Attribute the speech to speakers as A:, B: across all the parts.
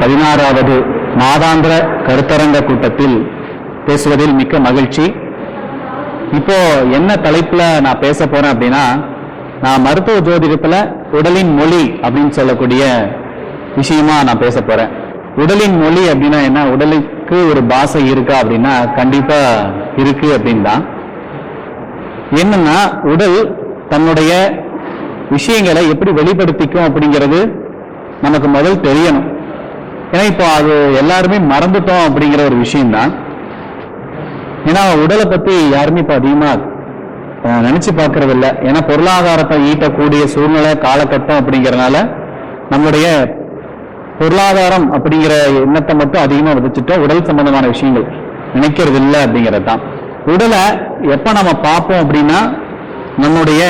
A: பதினாறாவது மாதாந்திர கருத்தரங்க கூட்டத்தில் பேசுவதில் மிக்க மகிழ்ச்சி. இப்போ என்ன தலைப்புல நான் பேச போறேன் அப்படின்னா நான் மருத்துவ ஜோதிடத்துல உடலின் மொழி அப்படின்னு சொல்லக்கூடிய விஷயமா நான் பேச போறேன். உடலின் மொழி அப்படின்னா என்ன? உடலுக்கு ஒரு பாஷை இருக்கா அப்படின்னா கண்டிப்பா இருக்கு அப்படின்னு தான். என்னன்னா உடல் தன்னுடைய விஷயங்களை எப்படி வெளிப்படுத்திக்கும் அப்படிங்கிறது நமக்கு முதல் தெரியணும். ஏன்னா இப்போ அது எல்லாருமே மறந்துட்டோம் அப்படிங்கிற ஒரு விஷயம்தான். ஏன்னா உடலை பத்தி யாருமே இப்போ அதிகமா நினைச்சு பார்க்கறது இல்லை ஏன்னா பொருளாதாரத்தை ஈட்டக்கூடிய சூழ்நிலை காலகட்டம் அப்படிங்கறதுனால நம்முடைய பொருளாதாரம் அப்படிங்கிற எண்ணத்தை மட்டும் அதிகமா விதைச்சிட்டோம் உடல் சம்பந்தமான விஷயங்கள் நினைக்கிறது இல்லை அப்படிங்கிறது தான் உடலை எப்ப நம்ம பார்ப்போம் அப்படின்னா நம்முடைய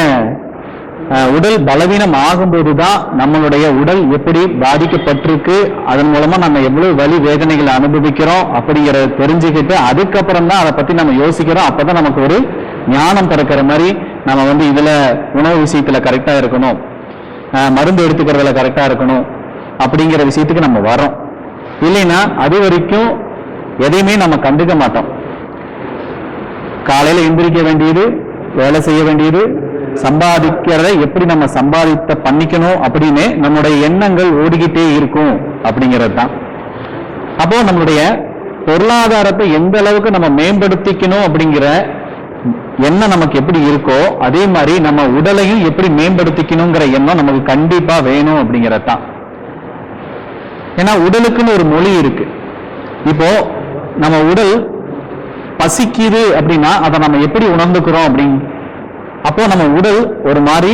A: உடல் பலவீனம் ஆகும்போது தான் நம்மளுடைய உடல் எப்படி பாதிக்கப்பட்டிருக்கு அதன் மூலமா நம்ம எவ்வளவு வலி வேதனைகளை அனுபவிக்கிறோம் அப்படிங்கிறத தெரிஞ்சுக்கிட்டு அதுக்கப்புறம் தான் அதை பத்தி நம்ம யோசிக்கிறோம். அப்பதான் நமக்கு ஒரு ஞானம் பிறக்கிற மாதிரி நம்ம வந்து இதுல உணவு விஷயத்துல கரெக்டா இருக்கணும். மருந்து எடுத்துக்கிறதுல கரெக்டா இருக்கணும் அப்படிங்கிற விஷயத்துக்கு நம்ம வரோம் இல்லைன்னா அது வரைக்கும் எதையுமே நம்ம கண்டுக்க மாட்டோம். காலையில எந்திரிக்க வேண்டியது வேலை செய்ய வேண்டியது சம்பாதிக்கிறதை எப்படி நம்ம சம்பாதித்த பண்ணிக்கணும் அப்படின்னு நம்முடைய எண்ணங்கள் ஓடிக்கிட்டே இருக்கும் அப்படிங்கிறது தான் அப்போ நம்மளுடைய பொருளாதாரத்தை எந்த அளவுக்கு நம்ம மேம்படுத்திக்கணும் அப்படிங்கிற எண்ணம் நமக்கு எப்படி இருக்கோ அதே மாதிரி நம்ம உடலையும் எப்படி மேம்படுத்திக்கணுங்கிற எண்ணம் நமக்கு கண்டிப்பா வேணும் அப்படிங்கிறது தான் ஏன்னா உடலுக்குன்னு ஒரு மொழி இருக்கு. இப்போ நம்ம உடல் பசிக்குது அப்படின்னா அதை நம்ம எப்படி உணர்ந்துக்கிறோம் அப்படின்னு அப்போ நம்ம உடல் ஒரு மாதிரி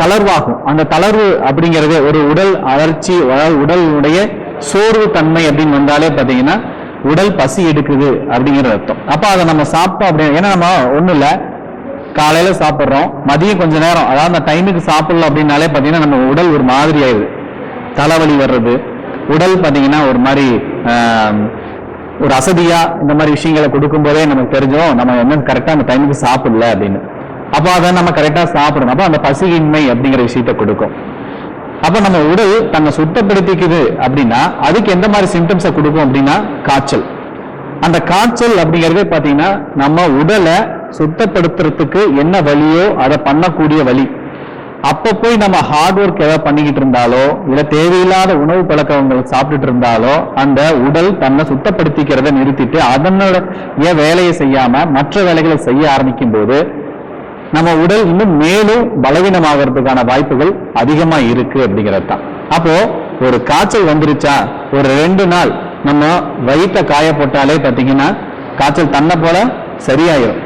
A: தளர்வாகும். அந்த தளர்வு அப்படிங்கிறது ஒரு உடல் அழற்சி உடலுடைய சோர்வு தன்மை அப்படின்னு வந்தாலே பார்த்தீங்கன்னா உடல் பசி எடுக்குது அப்படிங்கிற அர்த்தம். அப்போ அதை நம்ம சாப்பிட்டோம் அப்படின்னு ஏன்னா நம்ம ஒன்றும் இல்லை காலையில் சாப்பிட்றோம் மதியம் கொஞ்ச நேரம் அதாவது அந்த டைமுக்கு சாப்பிடல அப்படின்னாலே பார்த்தீங்கன்னா நம்ம உடல் ஒரு மாதிரி ஆயிடுது. தலைவலி வர்றது உடல் பார்த்தீங்கன்னா ஒரு மாதிரி ஒரு அசதியாக இந்த மாதிரி விஷயங்களை கொடுக்கும்போதே நமக்கு தெரிஞ்சோம் நம்ம என்ன கரெக்டாக அந்த டைமுக்கு சாப்பிடல அப்படின்னு. அப்போ அதை நம்ம கரெக்டாக சாப்பிடணும். அப்போ அந்த பசியின்மை அப்படிங்கிற விஷயத்தை கொடுக்கும். அப்போ நம்ம உடல் தன்னை சுத்தப்படுத்திக்குது அப்படின்னா அதுக்கு எந்த மாதிரி சிம்டம்ஸை கொடுக்கும் அப்படின்னா காய்ச்சல். அந்த காய்ச்சல் அப்படிங்கிறதே பார்த்தீங்கன்னா நம்ம உடலை சுத்தப்படுத்துறதுக்கு என்ன வழியோ அதை பண்ணக்கூடிய வழி. அப்போ போய் நம்ம ஹார்ட் ஒர்க் ஏதாவது பண்ணிக்கிட்டு இருந்தாலோ இல்லை தேவையில்லாத உணவு பழக்கங்கள் சாப்பிட்டுட்டு இருந்தாலோ அந்த உடல் தன்னை சுத்தப்படுத்திக்கிறத நிறுத்திட்டு அதனோட ஏன் வேலையை செய்யாம மற்ற வேலைகளை செய்ய ஆரம்பிக்கும் போது நம்ம உடல் இன்னும் மேலும் பலவீனமாகிறதுக்கான வாய்ப்புகள் அதிகமா இருக்கு அப்படிங்கிறது தான் அப்போ ஒரு காய்ச்சல் வந்துருச்சா? ஒரு ரெண்டு நாள் நம்ம வயிற்ற காய போட்டாலே பார்த்தீங்கன்னா காய்ச்சல் தன்னை போல சரியாயிரும்.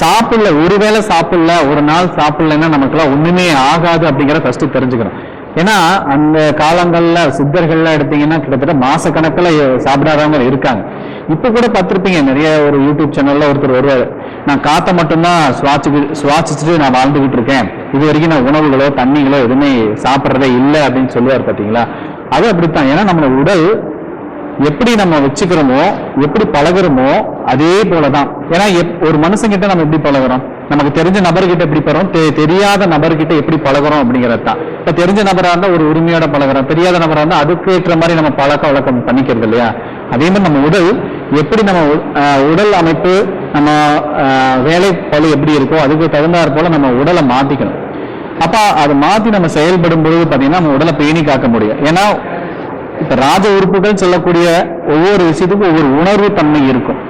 A: சாப்பிடல ஒருவேளை சாப்பிடல ஒரு நாள் சாப்பிடலன்னா நமக்குலாம் ஒண்ணுமே ஆகாது அப்படிங்கிற ஃபர்ஸ்ட் தெரிஞ்சுக்கணும். ஏன்னா அந்த காலங்கள்ல சித்தர்கள்லாம் எடுத்தீங்கன்னா கிட்டத்தட்ட மாசக்கணக்கில் சாப்பிடாதவங்க இருக்காங்க. இப்போ கூட பார்த்துருப்பீங்க நிறைய ஒரு யூடியூப் சேனல்ல ஒருத்தர் வருவார். நான் காற்றை மட்டும்தான் சுவாச்சு சுவாசிச்சுட்டு நான் வாழ்ந்துகிட்டு இருக்கேன். இது வரைக்கும் நான் உணவுகளோ தண்ணிகளோ எதுவுமே சாப்பிட்றதே இல்லை அப்படின்னு சொல்லுவார் பார்த்தீங்களா? அது அப்படித்தான். ஏன்னா நம்ம உடல் எப்படி நம்ம வச்சுக்கிறோமோ எப்படி பழகுறோமோ அதே போலதான். ஏன்னா எப்- ஒரு மனுஷங்கிட்ட நம்ம எப்படி பழகுறோம்? நமக்கு தெரிஞ்ச நபர்கிட்ட எப்படி பழகிறோம்? தெ- தெரியாத நபர்கிட்ட எப்படி பழகுறோம் அப்படிங்கிறது. தான் இப்ப தெரிஞ்ச நபரா இருந்தா ஒரு உரிமையோட பழகுறோம். தெரியாத நபரா இருந்தா அதுக்கு ஏற்ற மாதிரி நம்ம பழக்க வழக்கம் பண்ணிக்கிறது இல்லையா? அதே மாதிரி நம்ம உடல் எப்படி நம்ம உடல் அமைப்பு நம்ம வேலை பழு எப்படி இருக்கோ அதுக்கு தகுந்தாற் போல நம்ம உடலை மாத்திக்கணும். அப்போ அதை மாத்தி நம்ம செயல்படும் பொழுது பார்த்தீங்கன்னா நம்ம உடலை பேணி காக்க முடியும். ஏன்னா இப்ப ராஜ உறுப்புகள் சொல்லக்கூடிய ஒவ்வொரு விஷயத்துக்கும் ஒவ்வொரு உணர்வு தன்மை இருக்கும்.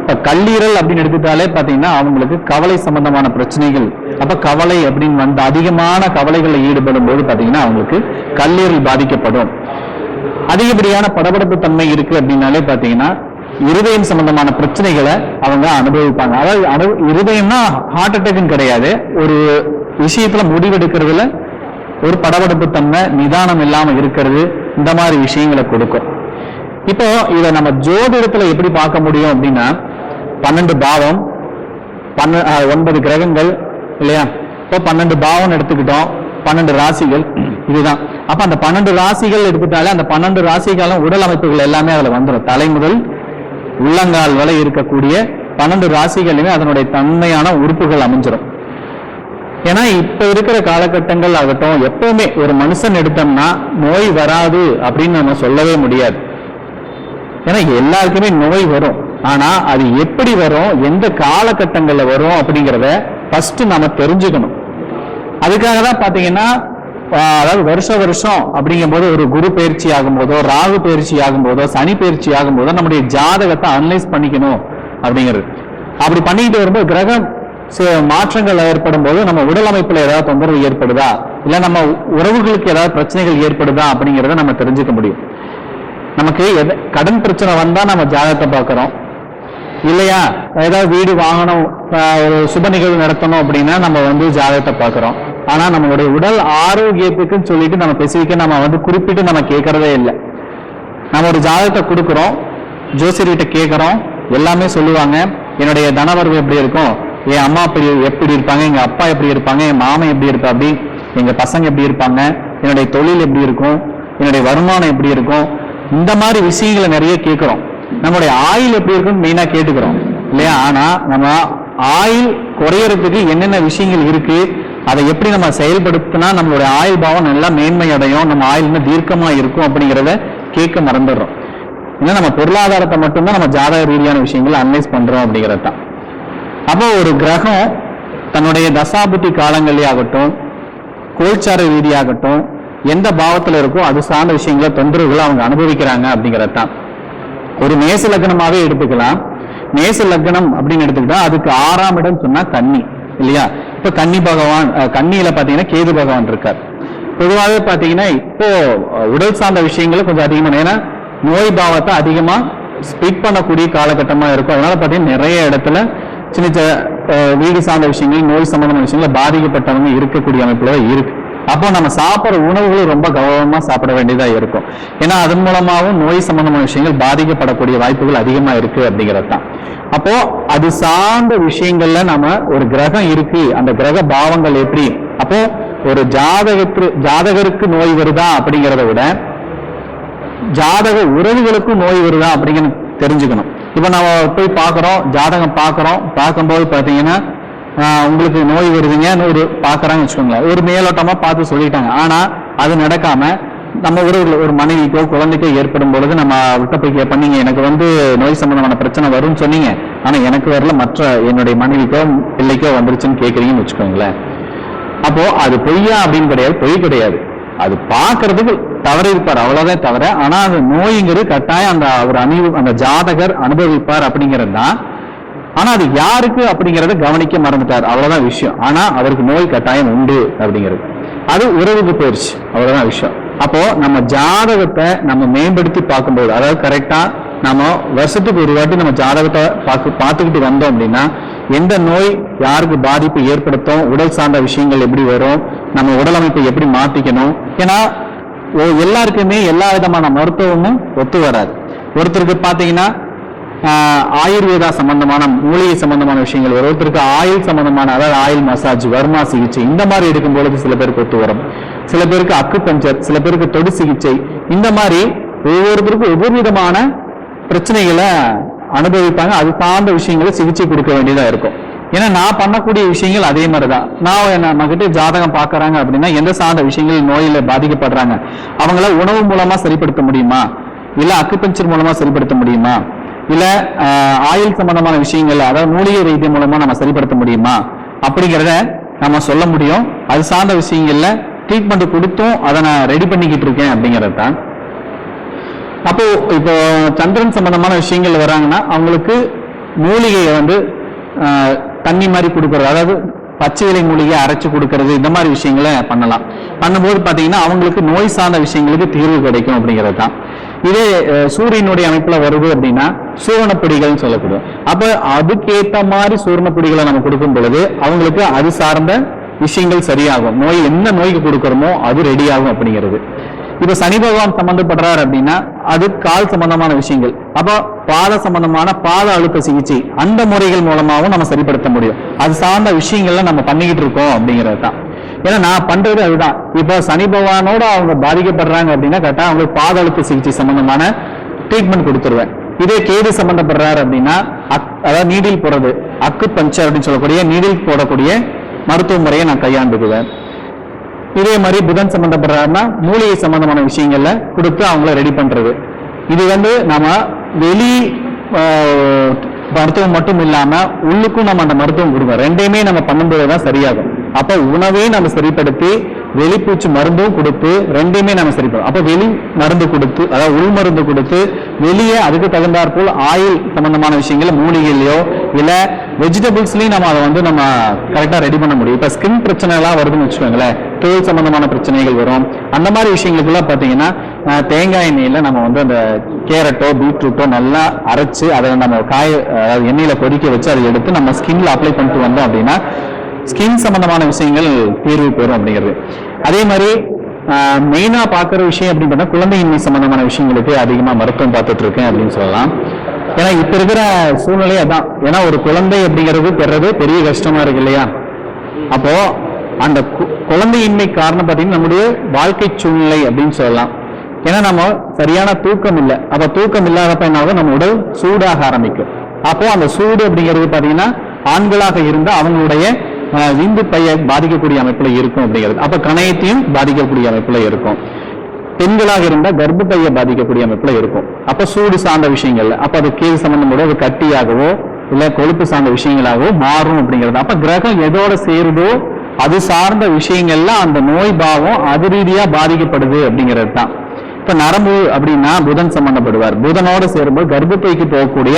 A: இப்ப கல்லீரல் அப்படின்னு எடுத்துட்டாலே பாத்தீங்கன்னா அவங்களுக்கு கவலை சம்பந்தமான பிரச்சனைகள் அப்ப கவலை அப்படின்னு வந்து அதிகமான கவலைகளில் ஈடுபடும் போது பாத்தீங்கன்னா அவங்களுக்கு கல்லீரல் பாதிக்கப்படும். அதிகப்படியான படபடப்பு தன்மை இருக்கு அப்படின்னாலே பாத்தீங்கன்னா இருதயம் சம்பந்தமான பிரச்சனைகளை அவங்க அனுபவிப்பாங்க. அதாவது அனு- இருதயம்னா ஹார்ட் அட்டாக்னு கிடையாது. ஒரு விஷயத்துல முடிவெடுக்கிறதுல ஒரு படபடப்பு தன்மை நிதானம் இல்லாம இருக்கிறது இந்த மாதிரி விஷயங்களை கொடுக்கும். இப்போ இதை நம்ம ஜோதிடத்துல எப்படி பார்க்க முடியும் அப்படின்னா பன்னெண்டு பாவம் பன்ன ஒன்பது கிரகங்கள் இல்லையா? இப்போ பன்னெண்டு பாவம் எடுத்துக்கிட்டோம். பன்னெண்டு ராசிகள் இதுதான். அப்ப அந்த பன்னெண்டு ராசிகள் எடுத்துட்டாலே அந்த பன்னெண்டு ராசிகளும் உடல் அமைப்புகள் எல்லாமே அதுல வந்துடும் தலைமுதல் உள்ளங்கால் வரை இருக்கக்கூடிய பன்னெண்டு ராசிகளிலுமே அதனுடைய தன்மையான உறுப்புகள் அமைஞ்சிடும் ஏன்னா இப்ப இருக்கிற காலகட்டங்கள் ஆகட்டும் எப்பவுமே ஒரு மனுஷன் எடுத்தோம்னா நோய் வராது அப்படின்னு நம்ம சொல்லவே முடியாது. ஏன்னா எல்லாருக்குமே நோய் வரும். ஆனா அது எப்படி வரும் எந்த காலகட்டங்கள்ல வரும் அப்படிங்கிறத ஃபர்ஸ்ட் நம்ம தெரிஞ்சுக்கணும். அதுக்காக தான் பாத்தீங்கன்னா அதாவது வருஷ வருஷம் அப்படிங்கும்போது ஒரு குரு பயிற்சி ஆகும்போதோ ராகு பயிற்சி ஆகும்போதோ சனி பயிற்சி ஆகும்போதோ நம்முடைய ஜாதகத்தை அனலைஸ் பண்ணிக்கணும் அப்படிங்கிறது. அப்படி பண்ணிக்கிட்டு வரும்போது கிரகம் மாற்றங்கள் ஏற்படும் போது நம்ம உடல் அமைப்புல ஏதாவது தொந்தரவு ஏற்படுதா? இல்ல நம்ம உறவுகளுக்கு ஏதாவது பிரச்சனைகள் ஏற்படுதா அப்படிங்கிறத நம்ம தெரிஞ்சுக்க முடியும். நமக்கு கடன் பிரச்சனை வந்தா நம்ம ஜாதகத்தை பார்க்கிறோம். இல்லையா? ஏதாவது வீடு வாங்கணும் ஒரு சுப நிகழ்வு நடத்தணும் அப்படின்னா நம்ம வந்து ஜாதகத்தை பார்க்கிறோம். ஆனா நம்மளுடைய உடல் ஆரோக்கியத்துக்குன்னு சொல்லிட்டு நம்ம ஸ்பெசிஃபிக்கா நம்ம வந்து குறிப்பிட்டு நம்ம கேட்கறதே இல்லை. நம்ம ஒரு ஜாதகத்தை கொடுக்குறோம். ஜோசியர்கிட்ட கேட்குறோம். எல்லாமே சொல்லுவாங்க. என்னுடைய தனவரவு எப்படி இருக்கும்? என் அம்மா எப்படி எப்படி இருப்பாங்க? எங்க அப்பா எப்படி இருப்பாங்க? என் மாமன் எப்படி இருப்பா அப்படி எங்க பசங்க எப்படி இருப்பாங்க? என்னுடைய தொழில் எப்படி இருக்கும்? என்னுடைய வருமானம் எப்படி இருக்கும்? இந்த மாதிரி விஷயங்களை நிறைய கேட்குறோம். நம்மளுடைய ஆயில் எப்படி இருக்குன்னு மெயினா கேட்டுக்கிறோம். இல்லையா? ஆனா நம்ம ஆயில் குறையறதுக்கு என்னென்ன விஷயங்கள் இருக்கு? அதை எப்படி நம்ம செயல்படுத்தினா நம்மளுடைய ஆயுள் பாவம் நல்லா மேன்மை அடையும் நம்ம ஆயுள் இன்னும் தீர்க்கமா இருக்கும் அப்படிங்கிறத கேட்க மறந்துடுறோம். ஏன்னா நம்ம பொருளாதாரத்தை மட்டும்தான் நம்ம ஜாதக ரீதியான விஷயங்களை அனலைஸ் பண்றோம் அப்படிங்கிறது தான். அப்போ ஒரு கிரகம் தன்னுடைய தசாபுத்தி காலங்களே ஆகட்டும் கோல்சார ரீதியாகட்டும் எந்த பாவத்துல இருக்கோ அது சார்ந்த விஷயங்களை தொந்தரவுகளை அவங்க அனுபவிக்கிறாங்க அப்படிங்கிறது தான். ஒரு மேச லக்னமாவே எடுத்துக்கலாம். மேச லக்னம் அப்படின்னு எடுத்துக்கிட்டா அதுக்கு ஆறாம் இடம் சொன்னா கன்னி இல்லையா? இப்ப கன்னி பகவான் கன்னியில பாத்தீங்கன்னா கேது பகவான் இருக்கார். பொதுவாகவே பாத்தீங்கன்னா இப்போ உடல் சார்ந்த விஷயங்களும் கொஞ்சம் அதிகமான ஏன்னா நோய் பாவத்தை அதிகமா ஸ்பிட் பண்ணக்கூடிய காலகட்டமா இருக்கும். அதனால பாத்தீங்கன்னா நிறைய இடத்துல சின்ன சின்ன வீடு சார்ந்த விஷயங்கள் நோய் சம்பந்தமான விஷயங்கள் பாதிக்கப்பட்டவங்க இருக்கக்கூடிய அமைப்புல இருக்கு. அப்போ நம்ம சாப்பிட்ற உணவுகளும் ரொம்ப கௌரவமாக சாப்பிட வேண்டியதாக இருக்கும். ஏன்னா அதன் மூலமாகவும் நோய் சம்பந்தமான விஷயங்கள் பாதிக்கப்படக்கூடிய வாய்ப்புகள் அதிகமாக இருக்குது அப்படிங்கிறது தான் அப்போ அது சார்ந்த விஷயங்கள்ல நம்ம ஒரு கிரகம் இருக்கு அந்த கிரக பாவங்கள் எப்படி? அப்போ ஒரு ஜாதகத்து ஜாதகருக்கு நோய் வருதா அப்படிங்கிறத விட ஜாதக உறவுகளுக்கும் நோய் வருதா அப்படிங்கன்னு தெரிஞ்சுக்கணும். இப்போ நம்ம போய் பார்க்குறோம் ஜாதகம் பார்க்குறோம் பார்க்கும்போது பார்த்தீங்கன்னா உங்களுக்கு நோய் வருதுங்கன்னு ஒரு பார்க்கறாங்கன்னு வச்சுக்கோங்களேன். ஒரு மேலோட்டமா பார்த்து சொல்லிட்டாங்க. ஆனா அது நடக்காம நம்ம ஒரு ஒரு மனைவிக்கோ குழந்தைக்கோ ஏற்படும் பொழுது நம்ம விட்ட போய் கேட்போம் நீங்க எனக்கு வந்து நோய் சம்பந்தமான பிரச்சனை வரும்னு சொன்னீங்க. ஆனா எனக்கு வரல. மற்ற என்னுடைய மனைவிக்கோ பிள்ளைக்கோ வந்துருச்சுன்னு கேட்குறீங்கன்னு வச்சுக்கோங்களேன். அப்போ அது பொய்யா அப்படின்னு கிடையாது பொய் கிடையாது. அது பார்க்கறதுக்கு தவறு இருப்பார். அவ்வளவுதான் தவிர ஆனா அது நோய்ங்கிறது கட்டாயம் அந்த அவர் அணி அந்த ஜாதகர் அனுபவிப்பார் அப்படிங்கிறது தான் ஆனா அது யாருக்கு அப்படிங்கறத கவனிக்க மறந்துட்டார். அவ்வளவுதான் விஷயம். ஆனா அவருக்கு நோய் கட்டாயம் உண்டு அப்படிங்கிறது. அது உறவுக்கு போயிடுச்சு அவ்வளவுதான் விஷயம். அப்போ நம்ம ஜாதகத்தை நம்ம மேம்படுத்தி பார்க்கும்போது அதாவது கரெக்டா நம்ம வருஷத்துக்கு ஒரு வாட்டி நம்ம ஜாதகத்தை பார்க்க பார்த்துக்கிட்டு வந்தோம் அப்படின்னா எந்த நோய் யாருக்கு பாதிப்பு ஏற்படுத்தும் உடல் சார்ந்த விஷயங்கள் எப்படி வரும் நம்ம உடல் அமைப்பை எப்படி மாத்திக்கணும். ஏன்னா ஓ- எல்லாருக்குமே எல்லா விதமான மருத்துவமும் ஒத்து வராது. ஒருத்தருக்கு பாத்தீங்கன்னா ஆயுர்வேதா சம்பந்தமான மூலிகை சம்பந்தமான விஷயங்கள் ஒரு ஒருத்தருக்கு ஆயில் சம்பந்தமான அதாவது ஆயில் மசாஜ் வர்மா சிகிச்சை இந்த மாதிரி இருக்கும் பொழுது சில பேருக்கு ஒத்து வரும். சில பேருக்கு அக்கு பஞ்சர் சில பேருக்கு தொடு சிகிச்சை இந்த மாதிரி ஒவ்வொருத்தருக்கும் ஒவ்வொரு விதமான பிரச்சனைகளை அனுபவிப்பாங்க. அது சார்ந்த விஷயங்களை சிகிச்சை கொடுக்க வேண்டியதா இருக்கும். ஏன்னா நான் பண்ணக்கூடிய விஷயங்கள் அதே மாதிரி தான் நான் நம்ம கிட்ட ஜாதகம் பார்க்குறாங்க அப்படின்னா எந்த சார்ந்த விஷயங்கள் நோயில பாதிக்கப்படுறாங்க அவங்கள உணவு மூலமா சரிப்படுத்த முடியுமா? இல்ல அக்குபஞ்சர் மூலமா சரிப்படுத்த முடியுமா? இல்ல ஆயுள் சம்பந்தமான விஷயங்கள் அதாவது மூலிகை வைத்தியம் மூலமா நம்ம சரிப்படுத்த முடியுமா? அப்படிங்கிறத நம்ம சொல்ல முடியும். அது சார்ந்த விஷயங்கள்ல ட்ரீட்மெண்ட் கொடுத்தும் அதை நான் ரெடி பண்ணிக்கிட்டு இருக்கேன் அப்படிங்கிறது தான். அப்போ இப்போ சந்திரன் சம்பந்தமான விஷயங்கள் வராங்கன்னா அவங்களுக்கு மூலிகையை வந்து தண்ணி மாதிரி கொடுக்கறது அதாவது பச்சை இலை மூலிகை அரைச்சு கொடுக்கறது இந்த மாதிரி விஷயங்களை பண்ணலாம். பண்ணும்போது பார்த்தீங்கன்னா அவங்களுக்கு நோய் சார்ந்த விஷயங்களுக்கு தீர்வு கிடைக்கும் அப்படிங்கிறது தான். இதே சூரியனுடைய அமைப்புல வருது அப்படின்னா சூரணப்பொடிகள்னு சொல்லக்கூடும். அப்ப அதுக்கேத்த மாதிரி சூரணப்பொடிகளை நம்ம கொடுக்கும் பொழுது அவங்களுக்கு அது சார்ந்த விஷயங்கள் சரியாகும். நோய் என்ன நோய்க்கு கொடுக்குறோமோ அது ரெடி ஆகும் அப்படிங்கிறது. இப்ப சனி பகவான் சம்பந்தப்படுறாரு அப்படின்னா அது கால் சம்பந்தமான விஷயங்கள். அப்ப பாத சம்பந்தமான பாத அழுத்த சிகிச்சை அந்த முறைகள் மூலமாகவும் நம்ம சரிப்படுத்த முடியும். அது சார்ந்த விஷயங்கள்லாம் நம்ம பண்ணிக்கிட்டு இருக்கோம் அப்படிங்கிறது தான். ஏன்னா நான் பண்றது அதுதான். இப்போ சனி பகவானோட அவங்க பாதிக்கப்படுறாங்க அப்படின்னா கரெக்டா அவங்களுக்கு பாத சிகிச்சை சம்பந்தமான ட்ரீட்மெண்ட் கொடுத்துருவேன். இதே கேது சம்பந்தப்படுறாரு அப்படின்னா அக்- அதாவது நீடில் போடுறது அக்கு பஞ்சர் அப்படின்னு சொல்லக்கூடிய நீடில் போடக்கூடிய மருத்துவ முறையை நான் கையாண்டுக்குவேன். இதே மாதிரி புதன் சம்பந்தப்படுறாருன்னா மூலிகை சம்பந்தமான விஷயங்கள்ல கொடுத்து அவங்கள ரெடி பண்றது. இது வந்து நம்ம வெளி மருத்துவம் மட்டும் இல்லாம உள்ளுக்கும் நம்ம அந்த மருத்துவம் கொடுக்கணும். ரெண்டையுமே நம்ம பண்ணும்போது தான் சரியாகும். அப்ப உணவே நம்ம சரிப்படுத்தி வெளிப்பூச்சி மருந்தும் கொடுத்து ரெண்டையுமே நம்ம சரிப்படும் அப்போ அப்ப வெளி மருந்து கொடுத்து அதாவது உள் மருந்து கொடுத்து வெளியே அதுக்கு தகுந்தாற்போல் ஆயில் சம்பந்தமான விஷயங்கள் மூலிகையிலையோ இல்லை வெஜிடபிள்ஸ்லையும் நம்ம அதை வந்து நம்ம கரெக்டாக ரெடி பண்ண முடியும். இப்போ ஸ்கின் பிரச்சனைலாம் வருதுன்னு வச்சுக்கோங்களேன். தோல் சம்பந்தமான பிரச்சனைகள் வரும். அந்த மாதிரி விஷயங்களுக்குலாம் பார்த்தீங்கன்னா தேங்காய் எண்ணெயில் நம்ம வந்து அந்த கேரட்டோ பீட்ரூட்டோ நல்லா அரைச்சு அதை நம்ம காய எண்ணெயில் கொதிக்க வச்சு அதை எடுத்து நம்ம ஸ்கின்ல அப்ளை பண்ணிட்டு வந்தோம் அப்படின்னா ஸ்கின் சம்பந்தமான விஷயங்கள் தீர்வு பெறும் அப்படிங்கிறது. அதே மாதிரி மெயினாக பார்க்குற விஷயம் அப்படின்னு பார்த்தா குழந்தையின்மை சம்பந்தமான விஷயங்களுக்கு அதிகமாக மருத்துவம் பார்த்துட்டு இருக்கேன் அப்படின்னு சொல்லலாம். ஏன்னா இப்போ இருக்கிற சூழ்நிலை அதான். ஏன்னா ஒரு குழந்தை அப்படிங்கிறது பெறது பெரிய கஷ்டமாக இருக்கு இல்லையா? அப்போ அந்த கு- குழந்தையின்மை காரணம் பார்த்தீங்கன்னா நம்முடைய வாழ்க்கை சூழ்நிலை அப்படின்னு சொல்லலாம். ஏன்னா நம்ம சரியான தூக்கம் இல்லை. அப்போ தூக்கம் இல்லாதப்ப என்ன நம்ம உடல் சூடாக ஆரம்பிக்கும். அப்போ அந்த சூடு அப்படிங்கிறது பார்த்தீங்கன்னா ஆண்களாக இருந்தால் அவங்களுடைய விந்து பைய பாதிக்கக்கூடிய அமைப்புல இருக்கும் அப்படிங்கிறது. அப்ப கணையத்தையும் பாதிக்கக்கூடிய அமைப்புல இருக்கும். பெண்களாக இருந்தால் கர்ப்பப்பையை பாதிக்கக்கூடிய அமைப்புல இருக்கும். அப்ப சூடு சார்ந்த விஷயங்கள்ல அப்ப அது கீழ் சம்பந்தம் அது கட்டியாகவோ இல்ல கொழுப்பு சார்ந்த விஷயங்களாகவோ மாறும் அப்படிங்கிறது. அப்ப கிரகம் எதோட சேருதோ அது சார்ந்த விஷயங்கள்ல அந்த நோய் பாவம் அது ரீதியா பாதிக்கப்படுது அப்படிங்கிறது தான். இப்ப நரம்பு அப்படின்னா புதன் சம்பந்தப்படுவார். புதனோட சேரும்போது கர்ப்பப்பைக்கு போகக்கூடிய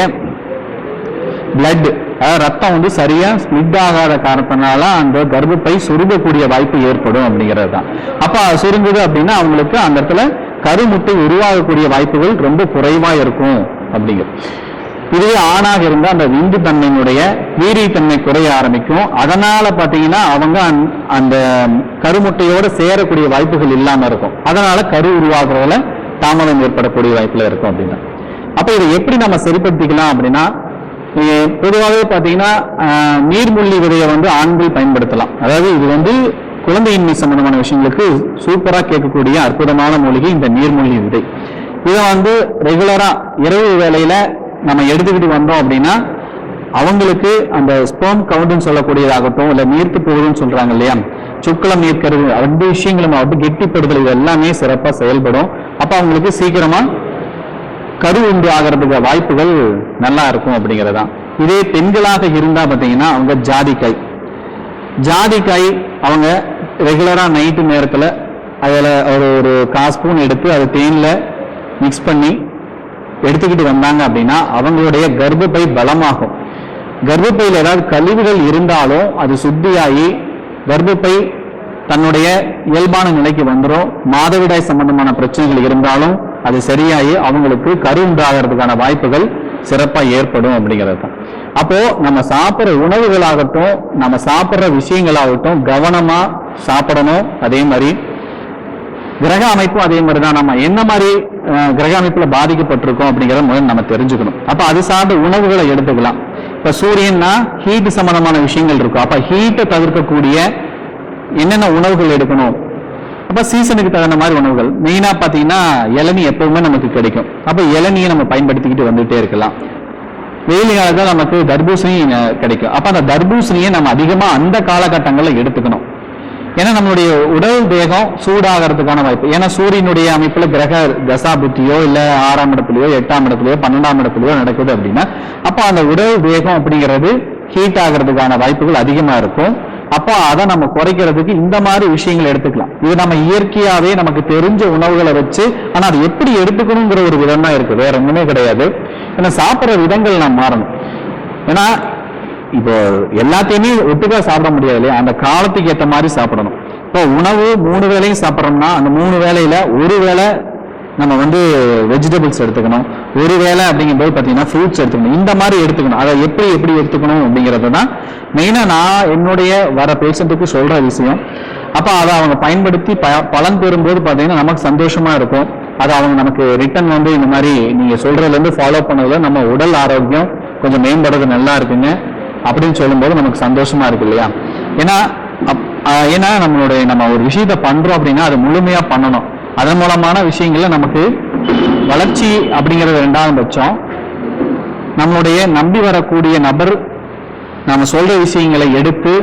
A: பிளட் அதாவது ரத்தம் வந்து சரியா ஸ்பிளிட் ஆகாத காரணத்தினால அந்த கர்ப்பப்பை சுருங்கக்கூடிய வாய்ப்பு ஏற்படும் அப்படிங்கிறது தான் அப்ப சுருங்குது அப்படின்னா அவங்களுக்கு அந்த இடத்துல கருமுட்டை உருவாகக்கூடிய வாய்ப்புகள் ரொம்ப குறைவா இருக்கும் அப்படிங்கிறது. இதுவே ஆணாக இருந்தால் அந்த விந்து தன்மையினுடைய வீரியத்தன்மை குறைய ஆரம்பிக்கும். அதனால பார்த்தீங்கன்னா அவங்க அந்த- கருமுட்டையோடு சேரக்கூடிய வாய்ப்புகள் இல்லாமல் இருக்கும். அதனால கரு உருவாகிறதுல தாமதம் ஏற்படக்கூடிய வாய்ப்புல இருக்கும் அப்படின்னா. அப்ப இதை எப்படி நம்ம சரிப்படுத்திக்கலாம் அப்படின்னா பொதுவாகவே பார்த்தீங்கன்னா ஆஹ், நீர்மூழ்கி விதையை வந்து ஆண்கள் பயன்படுத்தலாம். அதாவது இது வந்து குழந்தையின்மை சம்பந்தமான விஷயங்களுக்கு சூப்பராக கேட்கக்கூடிய அற்புதமான மூலிகை இந்த நீர்மூழ்கி விதை. இதை வந்து ரெகுலரா இரவு வேலையில் நம்ம எடுத்துக்கிட்டு வந்தோம் அப்படின்னா அவங்களுக்கு அந்த ஸ்போம் கவுண்ட்னு சொல்லக்கூடியதாகட்டும் இல்லை நீர்த்து போகுதுன்னு சொல்றாங்க இல்லையா? சுக்களம் நீர்க்கிறது அந்த விஷயங்களும் அப்படி கெட்டிப்படுதல் இது எல்லாமே சிறப்பாக செயல்படும். அப்போ அவங்களுக்கு சீக்கிரமாக கரு உண்டு ஆகிறதுக்கு வாய்ப்புகள் நல்லா இருக்கும் அப்படிங்கிறது தான் இதே பெண்களாக இருந்தா பாத்தீங்கன்னா அவங்க ஜாதிக்காய். ஜாதிக்காய் அவங்க ரெகுலரா நைட்டு நேரத்துல அதில் ஒரு ஒரு கால் ஸ்பூன் எடுத்து அதை தேனில் மிக்ஸ் பண்ணி எடுத்துக்கிட்டு வந்தாங்க அப்படின்னா அவங்களுடைய கர்ப்பப்பை பலமாகும். கர்ப்பப்பையில் ஏதாவது கழிவுகள் இருந்தாலும் அது சுத்தியாகி கர்ப்பப்பை தன்னுடைய இயல்பான நிலைக்கு வந்துடும் மாதவிடாய் சம்பந்தமான பிரச்சனைகள் இருந்தாலும் அது சரியாகி அவங்களுக்கு கரு உண்டாகிறதுக்கான வாய்ப்புகள் சிறப்பாக ஏற்படும் அப்படிங்கிறது தான். அப்போ நம்ம சாப்பிட்ற உணவுகளாகட்டும் நம்ம சாப்பிட்ற விஷயங்களாகட்டும் கவனமா சாப்பிடணும். அதே மாதிரி கிரக அமைப்பும் அதே மாதிரி தான். நம்ம என்ன மாதிரி கிரக அமைப்புல பாதிக்கப்பட்டிருக்கோம் அப்படிங்கிறத முதல்ல நம்ம தெரிஞ்சுக்கணும். அப்ப அது சார்ந்த உணவுகளை எடுத்துக்கலாம். இப்ப சூரியன்னா ஹீட் சம்பந்தமான விஷயங்கள் இருக்கும். அப்ப ஹீட்டை தவிர்க்கக்கூடிய என்னென்ன உணவுகள் எடுக்கணும்? அப்போ சீசனுக்கு தகுந்த மாதிரி உணவுகள். மெயினாக பார்த்தீங்கன்னா இளநீ எப்பவுமே நமக்கு கிடைக்கும். அப்போ இளநியை நம்ம பயன்படுத்திக்கிட்டு வந்துகிட்டே இருக்கலாம். வெயில் காலத்தில் நமக்கு தர்பூசணி கிடைக்கும். அப்போ அந்த தர்பூசணியை நம்ம அதிகமாக அந்த காலகட்டங்களில் எடுத்துக்கணும். ஏன்னா நம்மளுடைய உடல் தேகம் சூடாகிறதுக்கான வாய்ப்பு. ஏன்னா சூரியனுடைய அமைப்புல கிரக தசா புத்தியோ இல்ல ஆறாம் இடத்துலயோ எட்டாம் இடத்துலயோ பன்னெண்டாம் இடத்துலயோ நடக்குது அப்படின்னா அப்போ அந்த உடல் தேகம் அப்படிங்கிறது ஹீட் ஆகிறதுக்கான வாய்ப்புகள் அதிகமா இருக்கும். அப்போ அதை நம்ம குறைக்கிறதுக்கு இந்த மாதிரி விஷயங்கள் எடுத்துக்கலாம். இது நம்ம இயற்கையாவே நமக்கு தெரிஞ்ச உணவுகளை வச்சு ஆனா அது எப்படி எடுத்துக்கணுங்கிற ஒரு விதம் தான் இருக்கு. வேற ஒண்ணுமே கிடையாது. ஏன்னா சாப்பிட்ற விதங்கள் நாம் மாறணும். ஏன்னா இப்போ எல்லாத்தையுமே ஒட்டுக்கா சாப்பிட முடியாது இல்லையா? அந்த காலத்துக்கு ஏற்ற மாதிரி சாப்பிடணும். இப்போ உணவு மூணு வேளையும் சாப்பிட்றோம்னா அந்த மூணு வேலையில ஒரு வேளை நம்ம வந்து வெஜிடபிள்ஸ் எடுத்துக்கணும். ஒரு வேளை அப்படிங்கும்போது பார்த்தீங்கன்னா ஃப்ரூட்ஸ் எடுத்துக்கணும். இந்த மாதிரி எடுத்துக்கணும். அதை எப்படி எப்படி எடுத்துக்கணும் அப்படிங்கிறது தான் மெயினாக நான் என்னுடைய வர பேஷண்ட்டுக்கு சொல்கிற விஷயம். அப்போ அதை அவங்க பயன்படுத்தி ப பலன் பெறும்போது பார்த்தீங்கன்னா நமக்கு சந்தோஷமாக இருக்கும். அதை அவங்க நமக்கு ரிட்டர்ன் வந்து இந்த மாதிரி நீங்கள் சொல்கிறதுலேருந்து ஃபாலோ பண்ணதில் நம்ம உடல் ஆரோக்கியம் கொஞ்சம் மேம்படுறது நல்லா இருக்குங்க. அப்படின்னு சொல்லும்போது நமக்கு சந்தோஷமாக இருக்கு இல்லையா? ஏன்னா ஏன்னா நம்மளுடைய நம்ம ஒரு விஷயத்த பண்ணுறோம் அப்படின்னா அது முழுமையாக பண்ணணும். அதன் மூலமான விஷயங்கள்ல நமக்கு வளர்ச்சி அப்படிங்கிறது ரெண்டாவது பட்சம். நம்மளுடைய நம்பி வரக்கூடிய நபர் நாம சொல்ற விஷயங்களை எடுத்து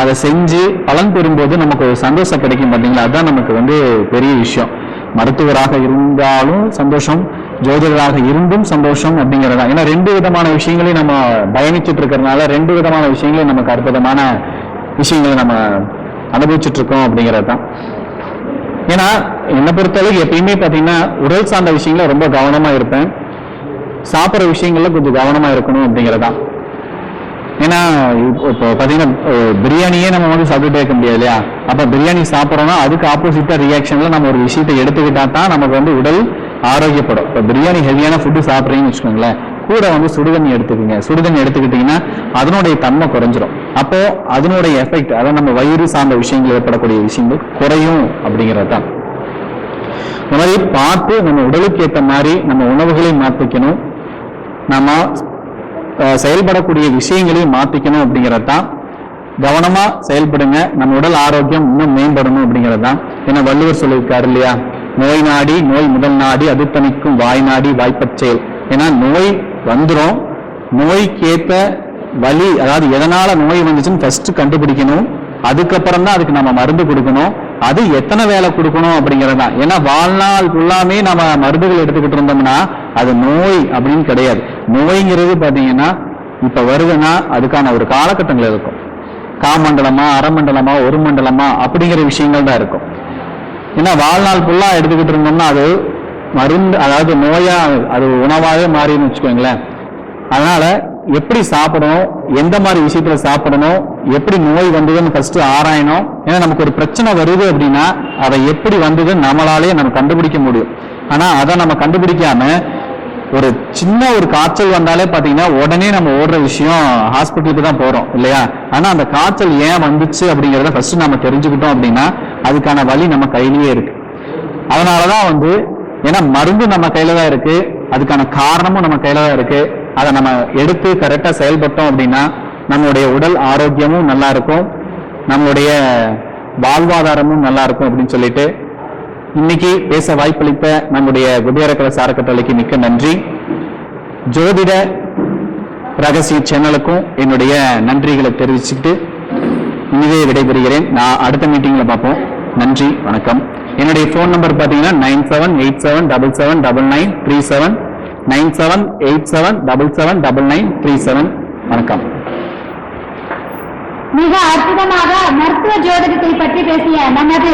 A: அதை செஞ்சு பலன் பெறும்போது நமக்கு ஒரு சந்தோஷம் கிடைக்கும் பார்த்தீங்களா அதுதான் நமக்கு வந்து பெரிய விஷயம். மருத்துவராக இருந்தாலும் சந்தோஷம் ஜோதிடராக இருந்தும் சந்தோஷம் அப்படிங்கிறதா ஏன்னா ரெண்டு விதமான விஷயங்களையும் நம்ம பயணிச்சுட்டு இருக்கிறதுனால ரெண்டு விதமான விஷயங்களையும் நமக்கு அற்புதமான விஷயங்களை நம்ம அனுபவிச்சுட்டு இருக்கோம் அப்படிங்கிறது தான். ஏன்னா என்னை பொறுத்தளவுக்கு எப்பயுமே பார்த்தீங்கன்னா உடல் சார்ந்த விஷயங்கள ரொம்ப கவனமாக இருப்பேன். சாப்பிட்ற விஷயங்கள்ல கொஞ்சம் கவனமாக இருக்கணும் அப்படிங்கிறதான் ஏன்னா இப்போ பார்த்தீங்கன்னா பிரியாணியே நம்ம வந்து சாப்பிட்டுட்டே இருக்க முடியாது இல்லையா? அப்போ பிரியாணி சாப்பிட்றோம்னா அதுக்கு ஆப்போசிட்டாக ரியாக்ஷனில் நம்ம ஒரு விஷயத்தை எடுத்துக்கிட்டா தான் நமக்கு வந்து உடல் ஆரோக்கியப்படும். இப்போ பிரியாணி ஹெவியான ஃபுட்டு சாப்பிட்றீங்கன்னு வச்சுக்கோங்களேன். கூட வந்து சுடுதண்ணி எடுத்துக்கோங்க. சுடுதண்ணி எடுத்துக்கிட்டீங்கன்னா அதனுடைய தன்மை குறைஞ்சிரும். அப்போ அதனுடைய எஃபெக்ட் அதாவது நம்ம வயிறு சார்ந்த விஷயங்கள் ஏற்படக்கூடிய விஷயங்கள் குறையும் அப்படிங்கிறது தான். இந்த மாதிரி பார்த்து நம்ம உடலுக்கு ஏற்ற மாதிரி நம்ம உணவுகளை மாற்றிக்கணும் நம்ம அஹ், செயல்படக்கூடிய விஷயங்களையும் மாற்றிக்கணும் அப்படிங்கிறது தான். கவனமா செயல்படுங்க. நம்ம உடல் ஆரோக்கியம் இன்னும் மேம்படணும் அப்படிங்கிறது தான். ஏன்னா வள்ளுவர் சொல்லியிருக்காரு இல்லையா? நோய் நாடி நோய் முதல் நாடி அது தணிக்கும் வாய் நாடி வாய்ப்பச் செயல். ஏன்னா நோய் வந்துடும் நோய்க்கேற்ப வலி அதாவது எதனால நோய் வந்துச்சுன்னு ஃபர்ஸ்ட் கண்டுபிடிக்கணும். அதுக்கப்புறம் தான் அதுக்கு நம்ம மருந்து கொடுக்கணும். அது எத்தனை வேலை கொடுக்கணும் அப்படிங்கிறது தான். ஏன்னா வாழ்நாள் ஃபுல்லாமே நம்ம மருந்துகள் எடுத்துக்கிட்டு இருந்தோம்னா அது நோய் அப்படின்னு கிடையாது. நோய்ங்கிறது பார்த்தீங்கன்னா இப்போ வருதுன்னா அதுக்கான ஒரு காலகட்டங்கள் இருக்கும். காமண்டலமா அறமண்டலமா ஒரு மண்டலமா அப்படிங்கிற விஷயங்கள் தான் இருக்கும். ஏன்னா வாழ்நாள் ஃபுல்லாக எடுத்துக்கிட்டு இருந்தோம்னா அது மருந்து அதாவது நோயா அது உணவாகவே மாறின்னு வச்சுக்கோங்களேன். அதனால எப்படி சாப்பிடணும் எந்த மாதிரி விஷயத்துல சாப்பிடணும் எப்படி நோய் வந்ததுன்னு ஃபர்ஸ்ட் ஆராயணும். ஏன்னா நமக்கு ஒரு பிரச்சனை வருது அப்படின்னா அதை எப்படி வந்ததுன்னு நம்மளாலேயே நம்ம கண்டுபிடிக்க முடியும். ஆனா அதை நம்ம கண்டுபிடிக்காம ஒரு சின்ன ஒரு காய்ச்சல் வந்தாலே பாத்தீங்கன்னா உடனே நம்ம ஓடுற விஷயம் ஹாஸ்பிட்டலுக்கு தான் போறோம் இல்லையா? ஆனா அந்த காய்ச்சல் ஏன் வந்துச்சு அப்படிங்கறத ஃபர்ஸ்ட் நம்ம தெரிஞ்சுக்கிட்டோம் அப்படின்னா அதுக்கான வழி நம்ம கையிலேயே இருக்கு. அதனாலதான் வந்து ஏன்னா மருந்து நம்ம கையில தான் இருக்கு. அதுக்கான காரணமும் நம்ம கையில தான் இருக்கு. அதை நம்ம எடுத்து கரெக்டா செயல்பட்டோம் அப்படின்னா நம்மளுடைய உடல் ஆரோக்கியமும் நல்லா இருக்கும். நம்மளுடைய வாழ்வாதாரமும் நல்லா இருக்கும் அப்படின்னு சொல்லிட்டு இன்னைக்கு பேச வாய்ப்பளித்த நம்முடைய குபேரக்கல சாரக்கட்டளைக்கு மிக்க நன்றி. ஜோதிட ரகசிய சேனலுக்கும் என்னுடைய நன்றிகளை தெரிவிச்சுட்டு இனிதே விடைபெறுகிறேன். நான் அடுத்த மீட்டிங்ல பார்ப்போம். நன்றி வணக்கம். என்னுடைய ஃபோன் நம்பர் பார்த்தீங்கன்னா nine seven eight seven double seven double nine three seven nine seven eight seven double seven double nine three seven. வணக்கம்.
B: மிக அற்புதமாக மருத்துவ ஜோதிடத்தை பற்றி பேசிய நமது